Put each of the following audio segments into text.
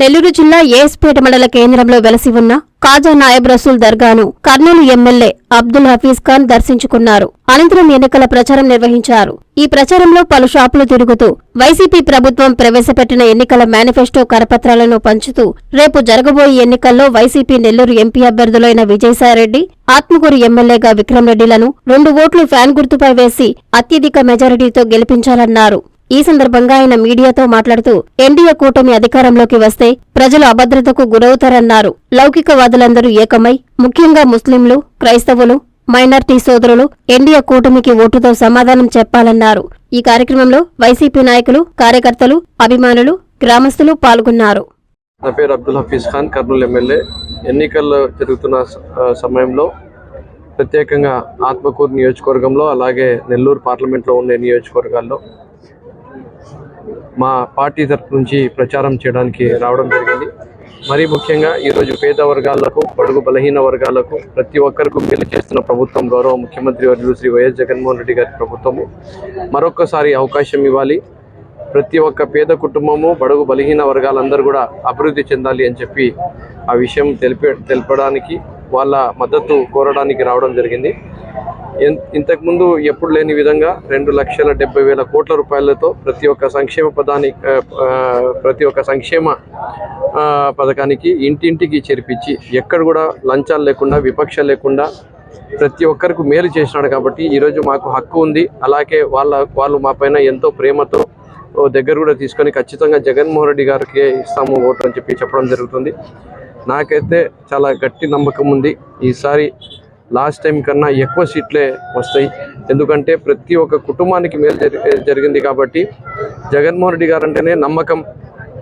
నెల్లూరు జిల్లా ఏఎస్పేట మండల కేంద్రంలో వెలసి ఉన్న కాజా నాయబ్ రసూల్ దర్గాను కర్నూలు ఎమ్మెల్యే అబ్దుల్ హఫీజ్ ఖాన్ దర్శించుకున్నారు. అనంతరం ఎన్నికల ప్రచారం నిర్వహించారు. ఈ ప్రచారంలో పలు షాపులు తిరుగుతూ వైసీపీ ప్రభుత్వం ప్రవేశపెట్టిన ఎన్నికల మేనిఫెస్టో కరపత్రాలను పంచుతూ రేపు జరగబోయే ఎన్నికల్లో వైసీపీ నెల్లూరు ఎంపీ అభ్యర్థులైన విజయసాయిరెడ్డి ఆత్మకూరు ఎమ్మెల్యేగా విక్రమ్ రెడ్డిలను రెండు ఓట్లు ఫ్యాన్ గుర్తుపై వేసి అత్యధిక మెజారిటీతో గెలిపించాలన్నారు. ఈ సందర్భంగా ఆయన మీడియాతో మాట్లాడుతూ ఎన్డీఏ కూటమి అధికారంలోకి వస్తే ప్రజలు అభద్రతకు గురవుతారన్నారు. లౌకికవాదులందరూ ఏకమై ముఖ్యంగా ముస్లింలు క్రైస్తవులు మైనార్టీ సోదరులు ఎన్డీఏ కూటమికి ఓటుతో సమాధానం చెప్పాలన్నారు. ఈ కార్యక్రమంలో వైసీపీ నాయకులు కార్యకర్తలు అభిమానులు గ్రామస్తులు పాల్గొన్నారు. నా పేరు అబ్దుల్ హఫీజ్ ఖాన్ కర్నూలు ఎమ్మెల్యే. ఎన్నికల్లో జరుగుతున్న సమయంలో ప్రత్యేకంగా ఆత్మకూరు నియోజకవర్గంలో అలాగే నెల్లూరు పార్లమెంట్లో ఉండే నియోజకవర్గాల్లో మా పార్టీ తరపు నుంచి ప్రచారం చేయడానికి రావడం జరిగింది. మరీ ముఖ్యంగా ఈరోజు పేద వర్గాలకు బడుగు బలహీన వర్గాలకు ప్రతి ఒక్కరికి మేలు చేస్తున్న ప్రభుత్వం గౌరవ ముఖ్యమంత్రి వర్యులు శ్రీ వైఎస్ జగన్మోహన్ రెడ్డి గారి ప్రభుత్వము. మరొక్కసారి అవకాశం ఇవ్వాలి. ప్రతి ఒక్క పేద కుటుంబము బడుగు బలహీన వర్గాలందరూ కూడా అభివృద్ధి చెందాలి అని చెప్పి ఆ విషయం తెలిపే తెలపడానికి వాళ్ళ మద్దతు కోరడానికి రావడం జరిగింది. ఇంతకుముందు ఎప్పుడు లేని విధంగా రెండు లక్షల డెబ్బై వేల కోట్ల రూపాయలతో ప్రతి ఒక్క సంక్షేమ పదానికి ప్రతి ఒక్క సంక్షేమ పథకానికి ఇంటింటికి చేర్పించి ఎక్కడ కూడా లంచాలు లేకుండా విపక్ష లేకుండా ప్రతి ఒక్కరికి మేలు చేసినాడు కాబట్టి ఈరోజు మాకు హక్కు ఉంది. అలాగే వాళ్ళ వాళ్ళు మా పైన ఎంతో ప్రేమతో దగ్గర కూడా తీసుకొని ఖచ్చితంగా జగన్మోహన్ రెడ్డి గారికి ఇస్తాము ఓటు అని చెప్పి చెప్పడం జరుగుతుంది. నాకైతే చాలా గట్టి నమ్మకం ఉంది. ఈసారి లాస్ట్ టైం కన్నా ఎక్కువ సీట్లే వస్తాయి. ఎందుకంటే ప్రతి ఒక్క కుటుంబానికి మేలు జరి- జరిగింది కాబట్టి జగన్మోహన్ రెడ్డి గారు అంటేనే నమ్మకం.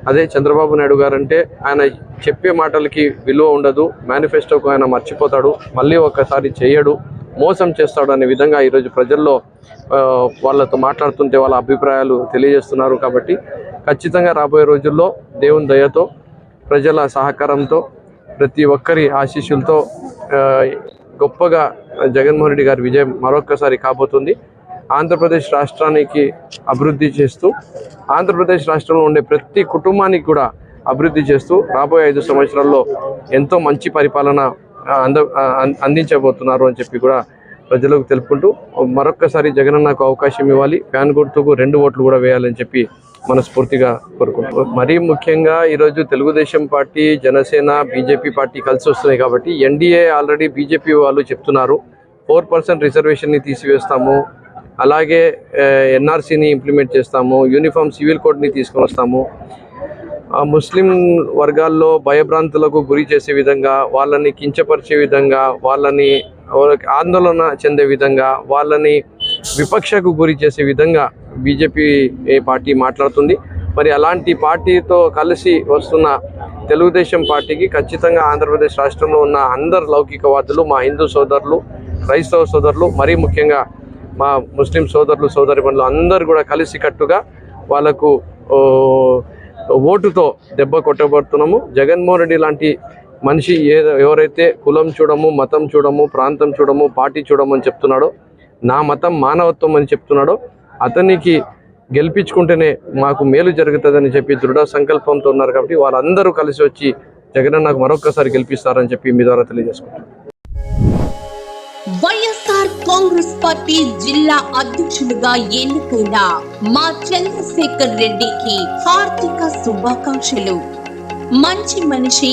అదే చంద్రబాబు నాయుడు గారంటే ఆయన చెప్పే మాటలకి విలువ ఉండదు. మేనిఫెస్టోకు ఆయన మర్చిపోతాడు. మళ్ళీ ఒకసారి చేయడు. మోసం చేస్తాడు అనే విధంగా ఈరోజు ప్రజల్లో వాళ్ళతో మాట్లాడుతుంటే వాళ్ళ అభిప్రాయాలు తెలియజేస్తున్నారు కాబట్టి ఖచ్చితంగా రాబోయే రోజుల్లో దేవుని దయతో ప్రజల సహకారంతో ప్రతి ఒక్కరి ఆశీస్సులతో గొప్పగా జగన్మోహన్ రెడ్డి గారి విజయం మరొక్కసారి కాబోతుంది. ఆంధ్రప్రదేశ్ రాష్ట్రానికి అభివృద్ధి చేస్తూ ఆంధ్రప్రదేశ్ రాష్ట్రంలో ఉండే ప్రతి కుటుంబానికి కూడా అభివృద్ధి చేస్తూ రాబోయే ఐదు సంవత్సరాల్లో ఎంతో మంచి పరిపాలన అంద అందించబోతున్నారు అని చెప్పి కూడా ప్రజలకు తెలుపుకుంటూ మరొక్కసారి జగనన్నకు అవకాశం ఇవ్వాలి. ఫ్యాన్ గుర్తుకు రెండు ఓట్లు కూడా వేయాలని చెప్పి మనస్ఫూర్తిగా కోరుకుంటున్నాం మరీ ముఖ్యంగా ఈరోజు Telugu Desam party Janasena BJP party కలిసి వస్తున్నాయి కాబట్టి ఎన్డీఏ ఆల్రెడీ బీజేపీ వాళ్ళు చెప్తున్నారు. ఫోర్ పర్సెంట్ రిజర్వేషన్ని తీసివేస్తాము. అలాగే ఎన్ఆర్సీని ఇంప్లిమెంట్ చేస్తాము. యూనిఫామ్ సివిల్ కోడ్ని తీసుకొని వస్తాము. ఆ ముస్లిం వర్గాల్లో భయభ్రాంతులకు గురి చేసే విధంగా వాళ్ళని కించపరిచే విధంగా వాళ్ళని ఆందోళన చెందే విధంగా వాళ్ళని విపక్షకు గురి చేసే విధంగా బీజేపీ పార్టీ మాట్లాడుతుంది. మరి అలాంటి పార్టీతో కలిసి వస్తున్న తెలుగుదేశం పార్టీకి ఖచ్చితంగా ఆంధ్రప్రదేశ్ రాష్ట్రంలో ఉన్న అందరు లౌకికవాదులు మా హిందూ సోదరులు క్రైస్తవ సోదరులు మరీ ముఖ్యంగా మా ముస్లిం సోదరులు సోదరిమణులు అందరూ కూడా కలిసికట్టుగా వాళ్ళకు ఓటుతో దెబ్బ కొట్టబడుతున్నాము. జగన్మోహన్ రెడ్డి లాంటి మనిషి ఏ ఎవరైతే కులం చూడము మతం చూడము ప్రాంతం చూడము పార్టీ చూడము అని చెప్తున్నాడో నా మతం మానవత్వం అని చెప్తున్నాడో అతనికి గెలిపించుకుంటేనే మాకు మేలు జరుగుతుందని చెప్పి దృఢ సంకల్పంతో ఉన్నారు కాబట్టి వాళ్ళందరూ కలిసి వచ్చి జగన్ నాకు మరొకసారి గెలిపిస్తారని చెప్పి మీ ద్వారా తెలియజేసుకుంటాను వైఎస్ఆర్ కాంగ్రెస్ పార్టీ జిల్లా అధ్యక్షులుగా ఎన్నుకున్న మా చంద్రశేఖర్ రెడ్డికి హార్దిక శుభాకాంక్షలు. మంచి మనిషి